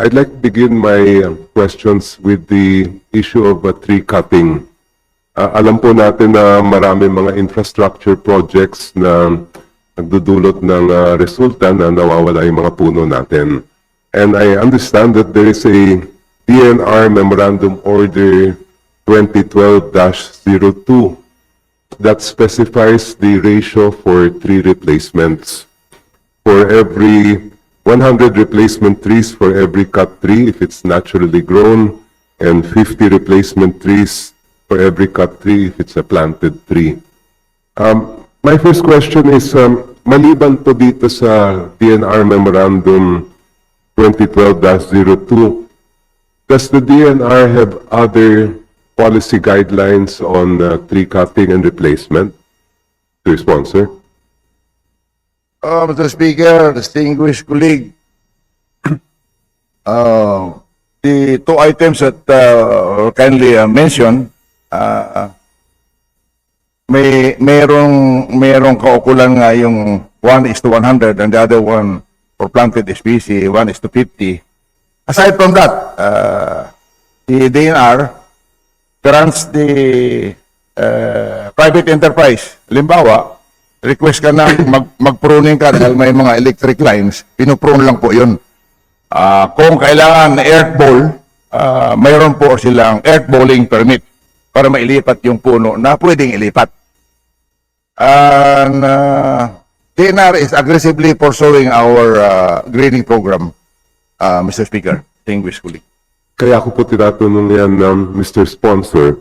I'd like to begin my uh, questions with the issue of uh, tree cutting. Uh, alam po natin na marami mga infrastructure projects na nagdudulot ng uh, resulta na nawawala yung mga puno natin. And I understand that there is a DNR Memorandum Order 2012-02 that specifies the ratio for tree replacements. For every 100 replacement trees for every cut tree if it's naturally grown, and 50 replacement trees for every cut tree if it's a planted tree. Um, my first question is, um, maliban po dito sa DNR Memorandum 2012-02, does the DNR have other policy guidelines on uh, tree cutting and replacement? To sponsor? Uh, Mr. Speaker, distinguished colleague, uh, the two items that uh, kindly uh, mentioned, uh, may merong merong kaukulan nga yung 1 is to 100 and the other one for planted species, 1 is to 50. Aside from that, uh, the DNR grants the uh, private enterprise. Limbawa, request ka na mag, mag-pruning ka dahil may mga electric lines, pinuprune lang po yun. Ah, kung kailangan na earth ball, ah, mayroon po silang earth balling permit para mailipat yung puno na pwedeng ilipat. And uh, DNR is aggressively pursuing our uh, greening program, uh, Mr. Speaker, colleague. Kaya ako po tinatanong yan, um, Mr. Sponsor,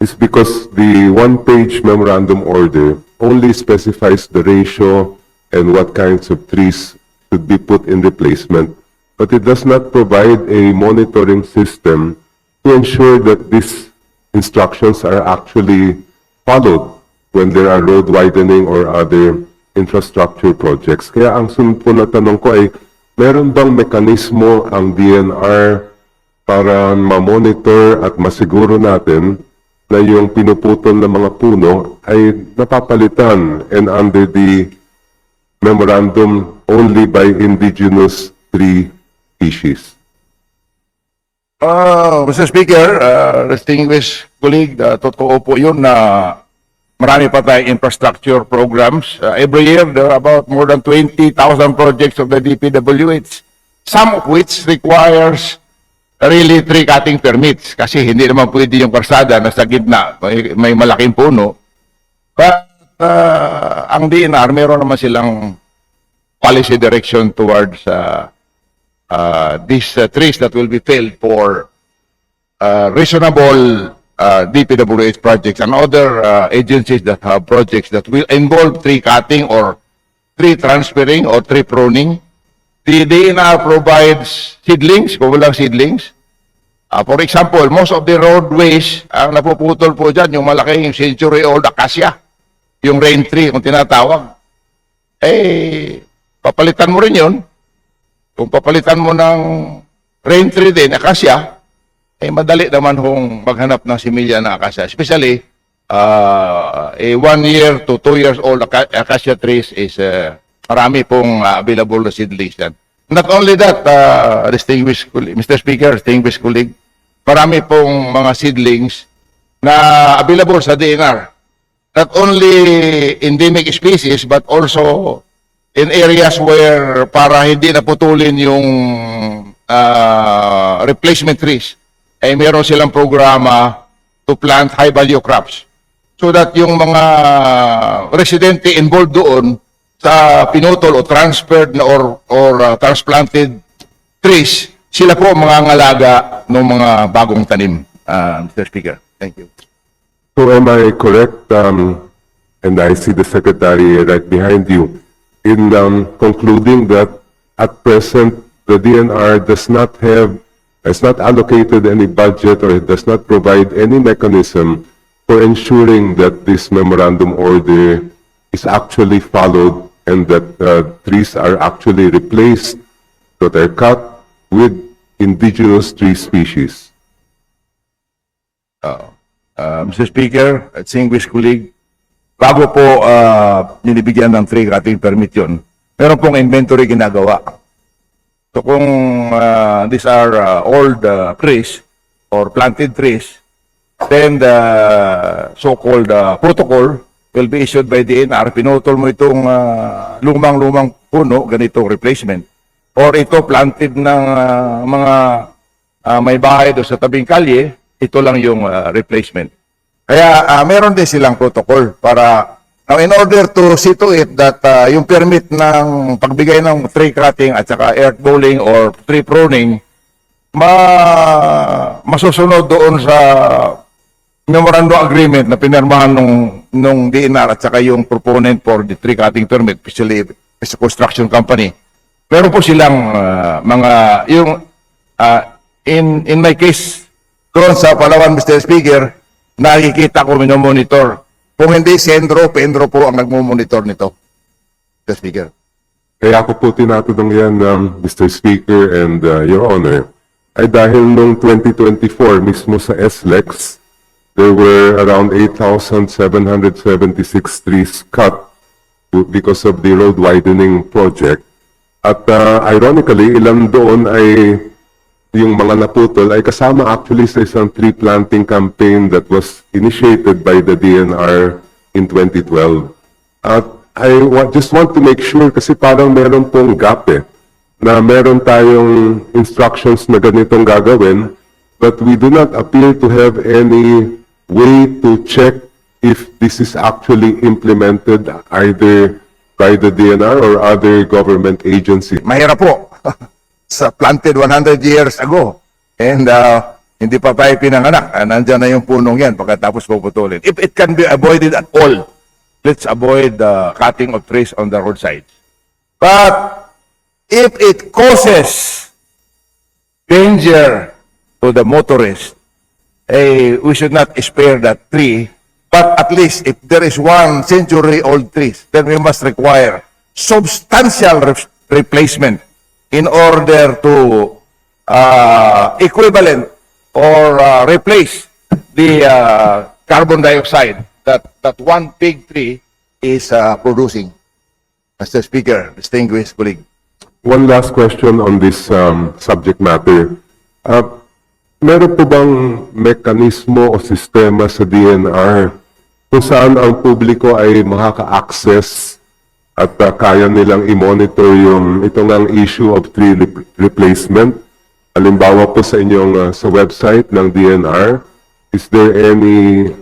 is because the one-page memorandum order only specifies the ratio and what kinds of trees should be put in replacement, but it does not provide a monitoring system to ensure that these instructions are actually followed when there are road widening or other infrastructure projects. Kaya ang sunod po na tanong ko ay, meron bang mekanismo ang DNR para ma-monitor at masiguro natin na yung pinuputol ng mga puno ay napapalitan and under the memorandum only by indigenous tree species. Uh, Mr. Speaker, uh, distinguished colleague, uh, totoo po yun na marami pa tayong infrastructure programs. Uh, every year, there are about more than 20,000 projects of the DPWH, some of which requires really tree cutting permits kasi hindi naman pwede yung karsada na sa gitna, may, may malaking puno. But uh, ang DNR, meron naman silang policy direction towards uh, uh, these uh, trees that will be felled for uh, reasonable uh, DPWH projects and other uh, agencies that have projects that will involve tree cutting or tree transferring or tree pruning. The DNR provides seedlings, kung walang seedlings. Uh, for example, most of the roadways, ang napuputol po dyan, yung malaking century-old acacia, yung rain tree, kung tinatawag. Eh, papalitan mo rin yun. Kung papalitan mo ng rain tree din, acacia, eh madali naman hong maghanap ng similya na acacia. Especially, uh, a one year to two years old aca- acacia trees is uh, marami pong uh, available na seedlings yan. Not only that, uh, distinguished Mr. Speaker, distinguished colleague, marami pong mga seedlings na available sa DNR. Not only endemic species, but also in areas where para hindi naputulin yung uh, replacement trees, ay meron silang programa to plant high value crops. So that yung mga residente involved doon sa pinutol o transferred na or, or uh, transplanted trees, sila po mga ngalaga ng mga bagong tanim, uh, Mr. Speaker. Thank you. So am I correct, um, and I see the secretary right behind you, in um, concluding that at present, the DNR does not have, has not allocated any budget or it does not provide any mechanism for ensuring that this memorandum order is actually followed and that uh, trees are actually replaced, that are cut with indigenous tree species. Uh, Mr. Speaker, distinguished colleague, bago po uh, ninibigyan ng tree cutting permit yun, meron pong inventory ginagawa. So kung uh, these are uh, old uh, trees or planted trees, then the so-called uh, protocol will be issued by DNR. Pinutol mo itong uh, lumang-lumang puno, ganitong replacement. Or ito planted ng uh, mga uh, may bahay doon sa tabing kalye, ito lang yung uh, replacement. Kaya uh, meron din silang protocol para now in order to see to it that uh, yung permit ng pagbigay ng tree cutting at saka earth bowling or tree pruning ma masusunod doon sa memorandum agreement na pinirmahan nung nung DNR at saka yung proponent for the tree cutting permit, especially as a construction company. Meron po silang uh, mga yung uh, in in my case doon sa Palawan Mr. Speaker, nakikita ko minomonitor. Kung hindi Sendro, Pendro po ang nagmumonitor nito. Mr. Speaker. Kaya ako po tinatanong yan, um, Mr. Speaker and uh, Your Honor, ay dahil noong 2024 mismo sa SLEX, there were around 8,776 trees cut because of the road widening project. At uh, ironically, ilan doon ay yung mga naputol ay kasama actually sa isang tree planting campaign that was initiated by the DNR in 2012. At I wa- just want to make sure kasi parang meron pong gap eh, na meron tayong instructions na ganitong gagawin, but we do not appear to have any way to check if this is actually implemented either by the DNR or other government agency. Mahirap po. sa planted 100 years ago. And uh, hindi pa tayo pinanganak. Uh, nandyan na yung punong yan pagkatapos puputulin. If it can be avoided at all, let's avoid the cutting of trees on the roadside. But if it causes danger to the motorist, eh, we should not spare that tree. But at least if there is one century-old tree, then we must require substantial re- replacement in order to uh, equivalent or uh, replace the uh, carbon dioxide that, that one big tree is uh, producing. Mr. Speaker, distinguished colleague. One last question on this um, subject matter. Uh, meron po bang mekanismo o sistema sa DNR kung saan ang publiko ay makaka-access at uh, kaya nilang i-monitor yung itong ang issue of tree re- replacement? Halimbawa po sa inyong uh, sa website ng DNR, is there any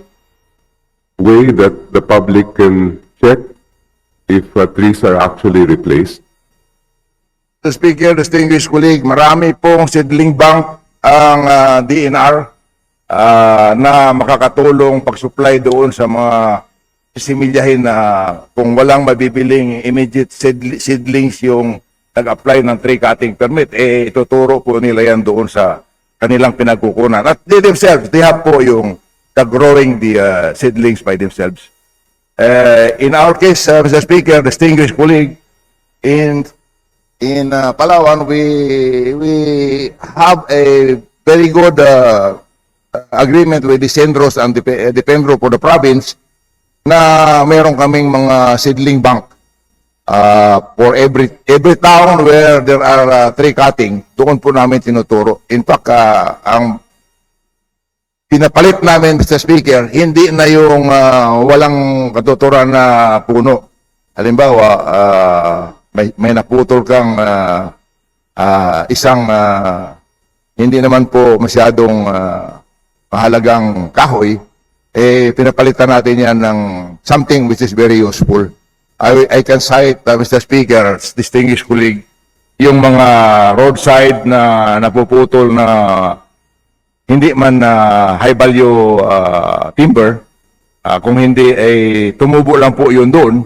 way that the public can check if uh, trees are actually replaced? Mr. Speaker, distinguished colleague, marami pong seedling bank ang ah, DNR ah, na makakatulong pag-supply doon sa mga sisimilyahin na kung walang mabibiling immediate seedli- seedlings yung nag-apply ng tree cutting permit, eh ituturo po nila yan doon sa kanilang pinagkukunan. At they themselves, they have po yung the-growing the ah, seedlings by themselves. Uh, in our case, uh, Mr. Speaker, distinguished colleague, in in uh, Palawan, we we have a very good uh, agreement with the Sendros and the, Pe- the Pendro for the province na meron kaming mga seedling bank uh, for every every town where there are uh, tree cutting, doon po namin tinuturo. In fact, uh, ang pinapalit namin, Mr. Speaker, hindi na yung ah, walang katuturan na puno. Halimbawa, ah, may, may naputol kang ah, ah, isang ah, hindi naman po masyadong ah, mahalagang kahoy, eh, pinapalitan natin yan ng something which is very useful. I, I can cite, uh, Mr. Speaker, distinguished colleague, yung mga roadside na napuputol na hindi man na high value ah, timber, ah, kung hindi ay tumubo lang po yun doon,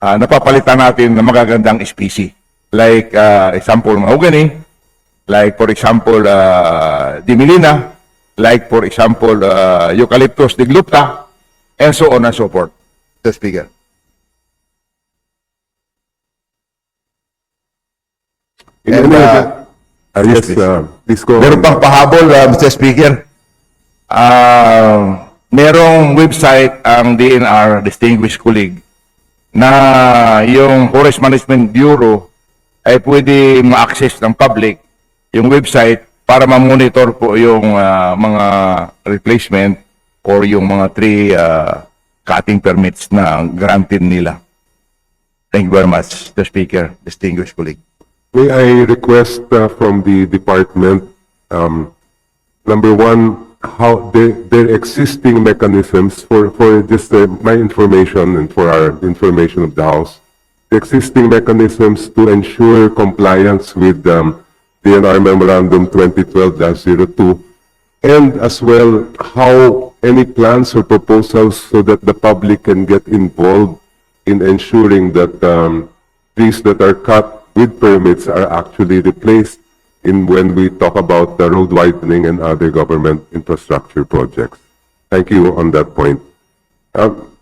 ah, napapalitan natin ng magagandang species. Like ah, example mahogany, like for example uh, dimilina, like for example uh, eucalyptus diglupta, and so on and so forth. Mr. Speaker. And, uh, Ah, yes, please. uh, please go. Meron on. pang pahabol, uh, Mr. Speaker. Ah, merong website ang DNR, Distinguished Colleague, na yung Forest Management Bureau ay pwede ma-access ng public yung website para ma-monitor po yung ah, mga replacement or yung mga tree ah, cutting permits na granted nila. Thank you very much, the Speaker, distinguished colleague. May I request uh, from the department, um, number one, how their, their existing mechanisms for, for just uh, my information and for our information of the House, the existing mechanisms to ensure compliance with um, DNR Memorandum 2012-02, and as well, how any plans or proposals so that the public can get involved in ensuring that um, trees that are cut with permits are actually replaced in when we talk about the road widening and other government infrastructure projects. Thank you on that point. Um,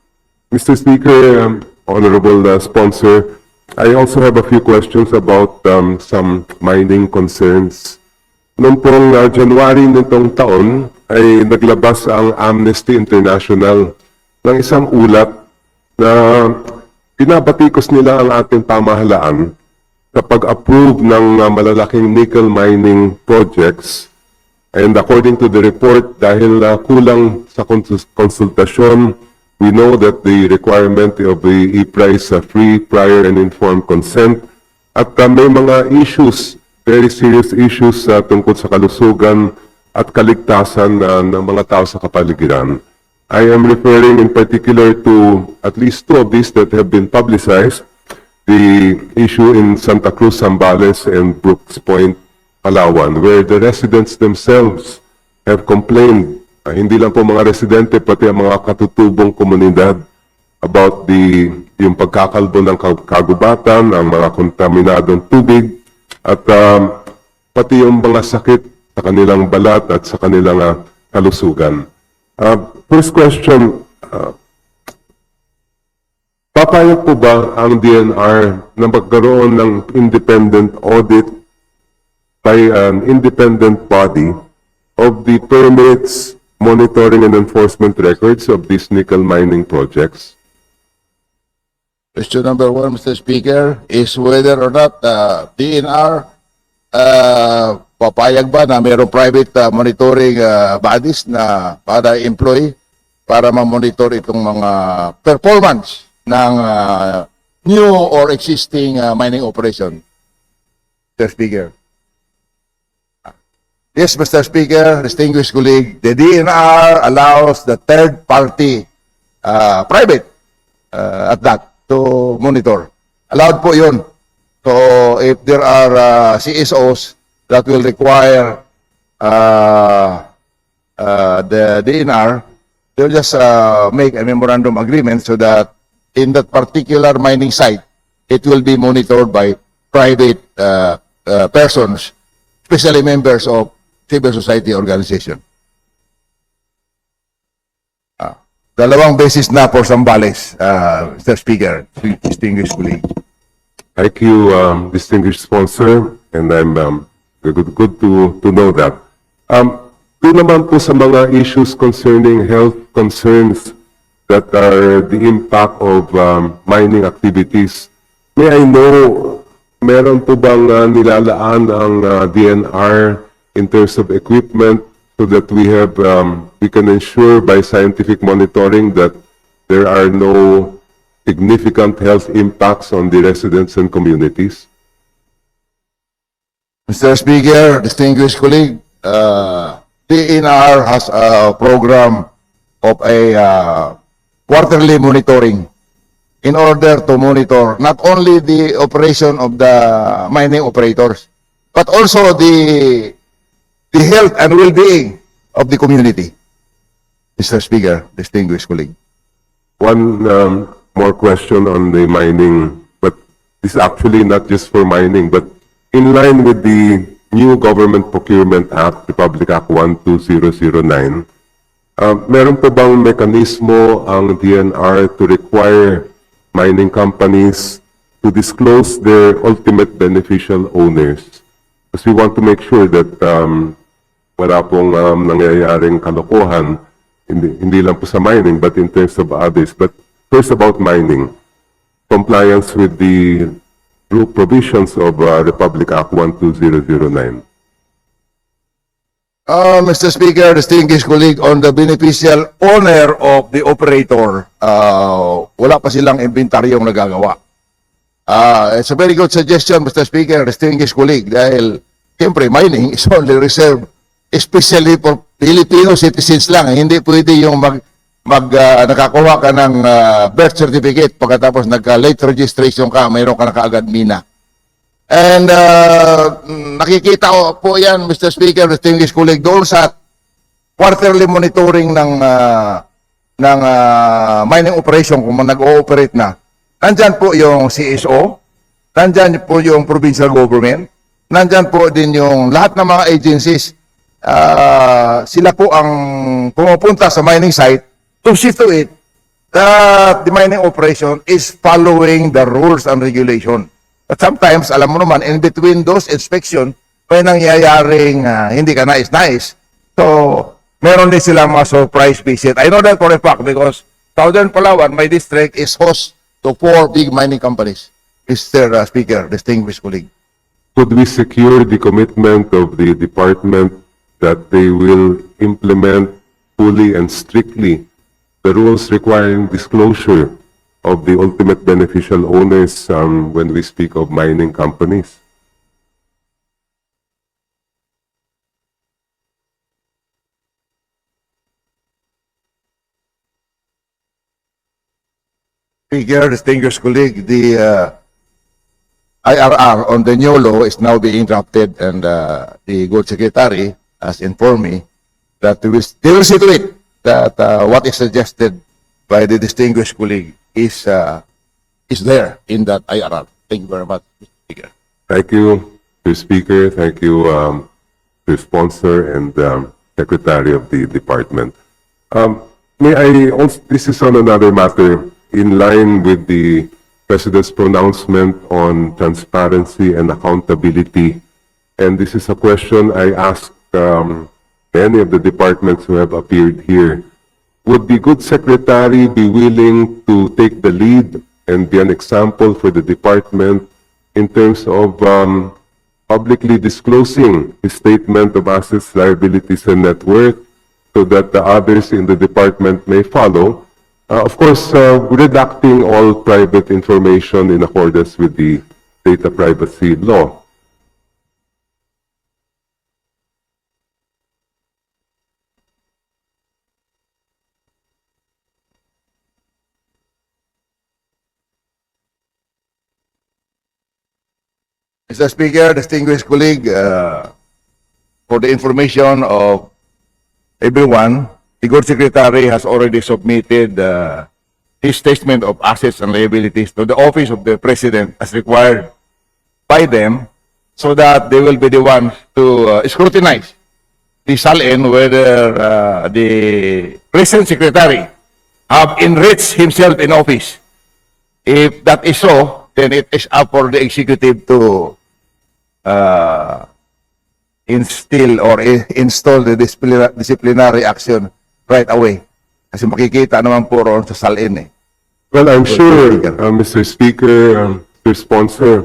Mr. Speaker, um, honorable uh, sponsor, I also have a few questions about um, some mining concerns. Noong pong uh, January nitong taon ay naglabas ang Amnesty International ng isang ulat na pinabatikos nila ang ating pamahalaan kapag approve ng uh, malalaking nickel mining projects. And according to the report, dahil uh, kulang sa konsultasyon, we know that the requirement of the e-price uh, free, prior, and informed consent, at uh, may mga issues, very serious issues uh, tungkol sa kalusugan at kaligtasan uh, ng mga tao sa kapaligiran. I am referring in particular to at least two of these that have been publicized, the issue in Santa Cruz, Zambales, and Brooks Point, Palawan, where the residents themselves have complained, ah, hindi lang po mga residente, pati ang mga katutubong komunidad about the yung pagkakalbo ng kag- kagubatan, ang mga kontaminadong tubig, at um, pati yung mga sakit sa kanilang balat at sa kanilang ah, kalusugan. Ah, first question, ah, Papayag po ba ang DNR na magkaroon ng independent audit by an independent body of the permits, monitoring and enforcement records of these nickel mining projects? Question number one, Mr. Speaker, is whether or not uh, DNR uh, papayag ba na mayroong private uh, monitoring uh, bodies na para employee para ma-monitor itong mga performance ng uh, new or existing uh, mining operation. Mr. Speaker. Yes, Mr. Speaker, distinguished colleague, the DNR allows the third party, uh, private, uh, at that to monitor. Allowed po yun. So if there are uh, CSOs that will require uh, uh, the DNR, they'll just uh, make a memorandum agreement so that in that particular mining site, it will be monitored by private uh, uh, persons, especially members of civil society organization. Ah, dalawang beses na for Zambales, uh, Mr. Speaker, distinguished colleague. Thank you, um, distinguished sponsor, and I'm um, good, good to, to know that. Um, doon naman po sa mga issues concerning health concerns that are the impact of um, mining activities, may I know, meron po bang uh, nilalaan ang uh, DNR in terms of equipment so that we have, um, we can ensure by scientific monitoring that there are no significant health impacts on the residents and communities? Mr. Speaker, distinguished colleague, uh, DNR has a program of a uh, quarterly monitoring in order to monitor not only the operation of the mining operators, but also the the health and well-being of the community. Mr. Speaker, distinguished colleague. One um, more question on the mining, but this is actually not just for mining, but in line with the new Government Procurement Act, Republic Act 12009, uh, meron po bang mekanismo ang DNR to require mining companies to disclose their ultimate beneficial owners? Because we want to make sure that um, wala pong um, nangyayaring kalokohan, hindi, hindi lang po sa mining, but in terms of others. But first about mining, compliance with the provisions of uh, Republic Act 12009. Uh, Mr. Speaker, distinguished colleague, on the beneficial owner of the operator, uh, wala pa silang inventaryong nagagawa. Uh, it's a very good suggestion, Mr. Speaker, distinguished colleague, dahil siyempre mining is only reserved especially for Filipino citizens lang. Hindi pwede yung mag, mag uh, nakakuha ka ng uh, birth certificate pagkatapos nagka-late registration ka, mayroon ka na kaagad mina. And uh, nakikita po yan, Mr. Speaker, distinguished colleague, doon quarterly monitoring ng uh, ng uh, mining operation kung nag-ooperate na. Nandyan po yung CSO, nandyan po yung provincial government, nandyan po din yung lahat ng mga agencies. Uh, sila po ang pumupunta sa mining site to see to it that the mining operation is following the rules and regulation. But sometimes, alam mo naman, in between those inspection, may nangyayaring ah, hindi ka nais-nais. So, meron din silang mga surprise visit. I know that for a fact because Southern Palawan, my district, is host to four big mining companies. Mr. uh, Speaker, distinguished colleague. Could we secure the commitment of the department that they will implement fully and strictly the rules requiring disclosure of the ultimate beneficial owners um, when we speak of mining companies? Speaker, distinguished colleague, the uh, IRR on the new law is now being drafted and uh, the good secretary has informed me that they will, will see to that uh, what is suggested by the distinguished colleague is uh, is there in that IRR. Thank you very much, Mr. Speaker. Thank you, Mr. Speaker. Thank you, um, Mr. Sponsor and um, Secretary of the Department. Um, may I also, this is on another matter in line with the President's pronouncement on transparency and accountability. And this is a question I asked um, many of the departments who have appeared here. Would the good secretary be willing to take the lead and be an example for the department in terms of um, publicly disclosing his statement of assets, liabilities, and net worth so that the others in the department may follow? Uh, of course, uh, redacting all private information in accordance with the data privacy law. Mr. Speaker, distinguished colleague, uh, for the information of everyone, the good secretary has already submitted uh, his statement of assets and liabilities to the office of the president as required by them so that they will be the ones to uh, scrutinize the SALN whether uh, the present secretary have enriched himself in office. If that is so, then it is up for the executive to uh, instill or install the disciplina- disciplinary action right away. Kasi makikita naman po roon sa salin eh. Well, I'm sure, uh, Mr. Speaker, um, Mr. Sponsor,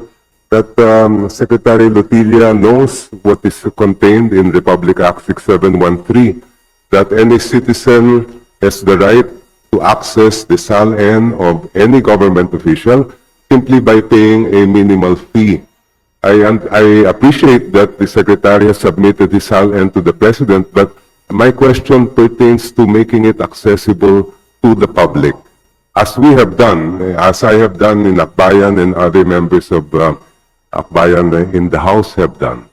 that um, Secretary Lotilla knows what is contained in Republic Act 6713, that any citizen has the right to access the SALN of any government official simply by paying a minimal fee. I, I appreciate that the Secretary has submitted his SALN to the President, but my question pertains to making it accessible to the public. As we have done, as I have done in Akbayan and other members of uh, Akbayan in the House have done.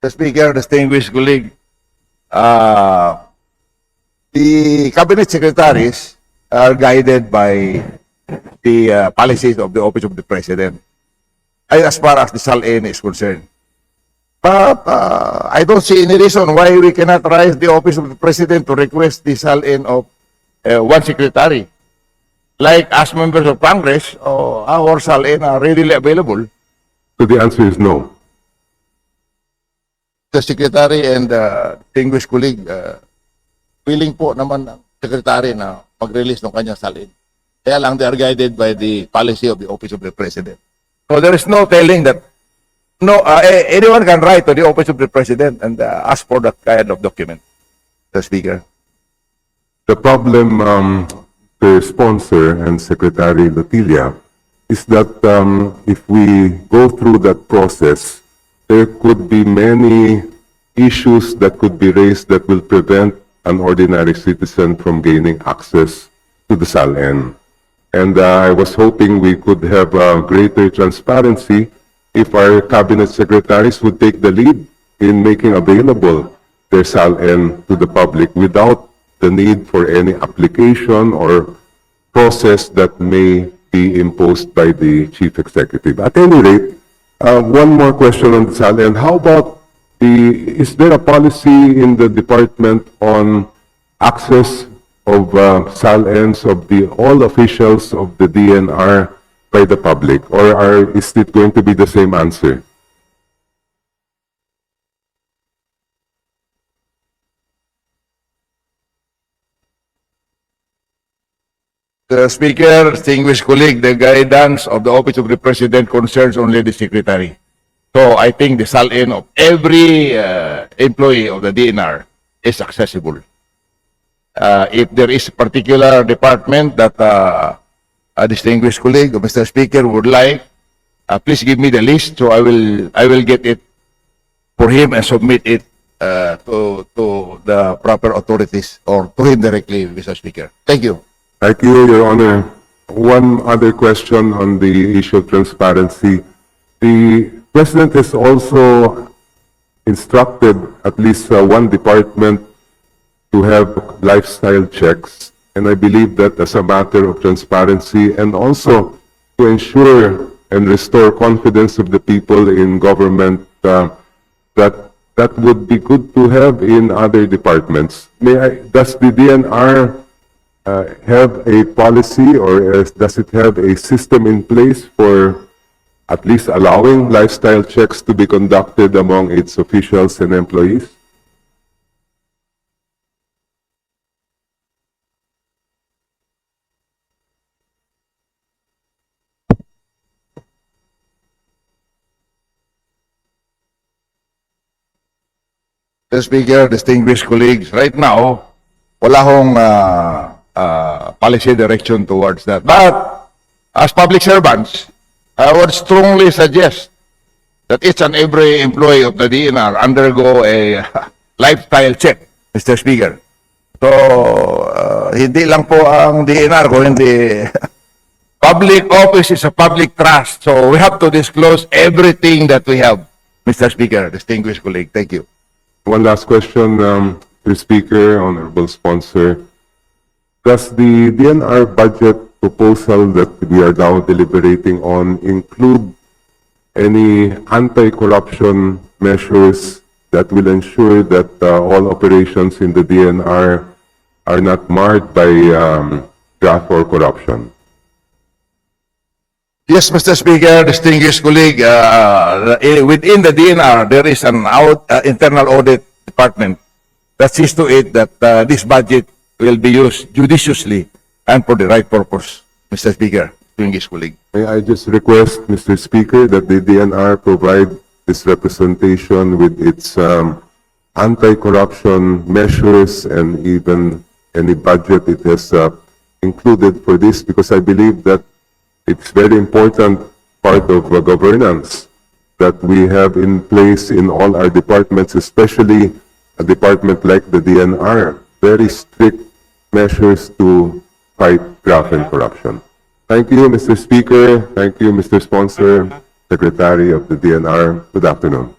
The Speaker, distinguished colleague, uh, the cabinet secretaries are guided by the uh, policies of the office of the president as far as the SALN is concerned. But uh, I don't see any reason why we cannot rise the office of the president to request the SALN of uh, one secretary. Like as members of Congress, uh, our SALN are readily available. So the answer is no. the secretary and uh, distinguished colleague, uh, willing po naman ang secretary na mag-release ng kanyang salin. Kaya lang they are guided by the policy of the office of the president. So there is no telling that no uh, a- anyone can write to the office of the president and uh, ask for that kind of document. The speaker. The problem, um, the sponsor and Secretary Latilia, is that um, if we go through that process, there could be many issues that could be raised that will prevent an ordinary citizen from gaining access to the SALN. And uh, I was hoping we could have uh, greater transparency if our cabinet secretaries would take the lead in making available their SALN to the public without the need for any application or process that may be imposed by the chief executive. At any rate, uh, one more question on the SALN. How about the, is there a policy in the department on access of uh, of the, all officials of the DNR by the public? Or are, is it going to be the same answer? The speaker, distinguished colleague, the guidance of the office of the president concerns only the secretary. So I think the salin of every uh, employee of the DNR is accessible. Uh, if there is a particular department that uh, a distinguished colleague, Mr. Speaker, would like, uh, please give me the list so I will I will get it for him and submit it uh, to to the proper authorities or to him directly, Mr. Speaker. Thank you. Thank you, Your Honor. One other question on the issue of transparency. The President has also instructed at least uh, one department to have lifestyle checks. And I believe that as a matter of transparency and also to ensure and restore confidence of the people in government, uh, that that would be good to have in other departments. May I, does the DNR uh, have a policy or is- does it have a system in place for at least allowing lifestyle checks to be conducted among its officials and employees? Mr. Speaker, distinguished colleagues, right now, wala hong uh, uh, policy direction towards that. But as public servants, I would strongly suggest that each and every employee of the DNR undergo a lifestyle check, Mr. Speaker. So, uh, hindi lang po ang DNR, kung hindi public office is a public trust. So, we have to disclose everything that we have, Mr. Speaker, distinguished colleague. Thank you. One last question, um, Mr. Speaker, Honorable Sponsor. Does the DNR budget proposal that we are now deliberating on include any anti-corruption measures that will ensure that uh, all operations in the DNR are not marred by um, graft or corruption? Yes, Mr. Speaker, distinguished colleague, uh, uh, within the DNR, there is an out, uh, internal audit department that sees to it that uh, this budget will be used judiciously and for the right purpose, Mr. Speaker, distinguished colleague. May I just request, Mr. Speaker, that the DNR provide this representation with its um, anti-corruption measures and even any budget it has uh, included for this, because I believe that it's very important part of uh, governance that we have in place in all our departments, especially a department like the DNR, very strict measures to fight graft and corruption. Thank you, Mr. Speaker. Thank you, Mr. Sponsor, Secretary of the DNR. Good afternoon.